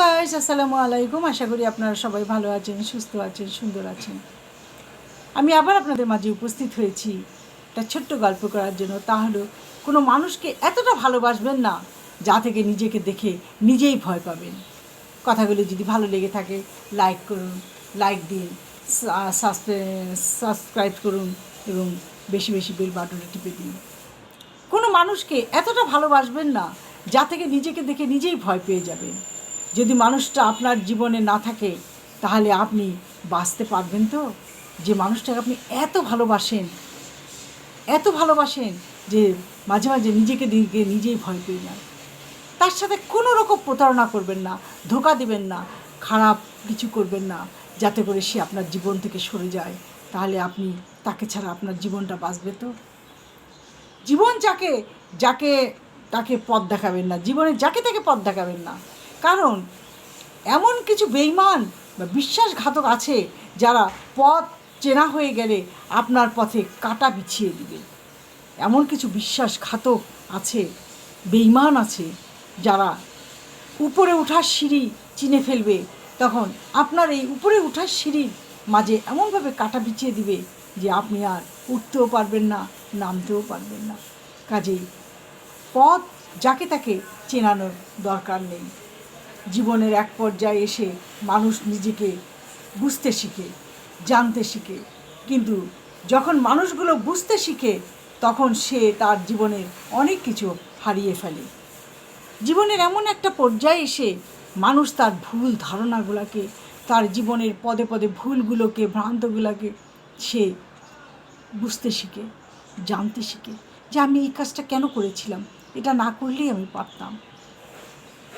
Guys আসসালামু আলাইকুম। আশা করি আপনারা সবাই ভালো আছেন, সুস্থ আছেন, সুন্দর আছেন। আমি আবার আপনাদের মাঝে উপস্থিত হয়েছি একটা ছোট্ট গল্প করার জন্য। তা হলো, কোনো মানুষকে এতটা ভালোবাসবেন না, যা থেকে নিজেকে দেখে নিজেই ভয় পাবেন। কথাগুলি যদি ভালো লেগে থাকে লাইক করুন লাইক দিন সাবস্ক্রাইব করুন এবং বেশি বেশি বেল বাটনে টিপে দিন। কোনো মানুষকে এতটা ভালোবাসবেন না, যা থেকে নিজেকে দেখে নিজেই ভয় পেয়ে যাবেন। যদি মানুষটা আপনার জীবনে না থাকে, তাহলে আপনি বাঁচতে পারবেন তো? যে মানুষটাকে আপনি এত ভালোবাসেন এত ভালোবাসেন যে মাঝে মাঝে নিজেকে দিকে নিজেই ভয় পেয়ে যান। তার সাথে কোনো রকম প্রতারণা করবেন না, ধোকা দিবেন না, খারাপ কিছু করবেন না, যাতে করে সে আপনার জীবন থেকে সরে যায়। তাহলে আপনি, তাকে ছাড়া আপনার জীবনটা বাঁচবে তো? জীবন যাকে যাকে তাকে পথ দেখাবেন না, জীবনে যাকে তাকে পথ দেখাবেন না। কারণ এমন কিছু বেইমান বা বিশ্বাসঘাতক আছে যারা পথ চেনা হয়ে গেলে আপনার পথে কাটা বিছিয়ে দিবে। এমন কিছু বিশ্বাসঘাতক আছে বেইমান আছে, যারা উপরে ওঠার সিঁড়ি চিনে ফেলবে, তখন আপনার এই উপরে ওঠার সিঁড়ির মাঝে এমনভাবে কাটা বিছিয়ে দিবে যে আপনি আর উঠতেও পারবেন না, নামতেও পারবেন না। কাজেই পথ যাকে তাকে চেনানোর দরকার নেই। জীবনের এক পর্যায়ে এসে মানুষ নিজেকে বুঝতে শিখে, জানতে শিখে। কিন্তু যখন মানুষগুলো বুঝতে শিখে, তখন সে তার জীবনের অনেক কিছু হারিয়ে ফেলে। জীবনের এমন একটা পর্যায়ে এসে মানুষ তার ভুল ধারণাগুলোকে, তার জীবনের পদে পদে ভুলগুলোকে, ভ্রান্তগুলোকে সে বুঝতে শিখে, জানতে শিখে যে আমি এই কাজটা কেন করেছিলাম? এটা না করলেই আমি পারতাম।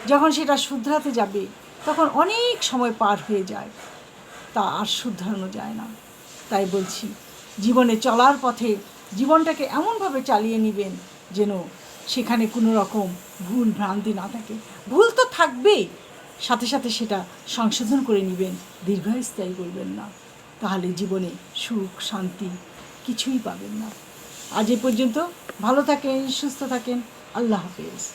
যখন সেটা শুধরাতে যাবে, তখন অনেক সময় পার হয়ে যায়। তা আর শুধরানো যায় না। তাই বলছি, জীবনে চলার পথে জীবনটাকে এমনভাবে চালিয়ে নেবেন যেন সেখানে কোনো রকম ভুল ভ্রান্তি না থাকে। ভুল তো থাকবেই, সাথে সাথে সেটা সংশোধন করে নেবেন। দীর্ঘস্থায়ী করবেন না। তাহলে জীবনে সুখ, শান্তি কিছুই পাবেন না। আজ এ পর্যন্ত ভালো থাকেন, সুস্থ থাকেন। আল্লাহ হাফেজ।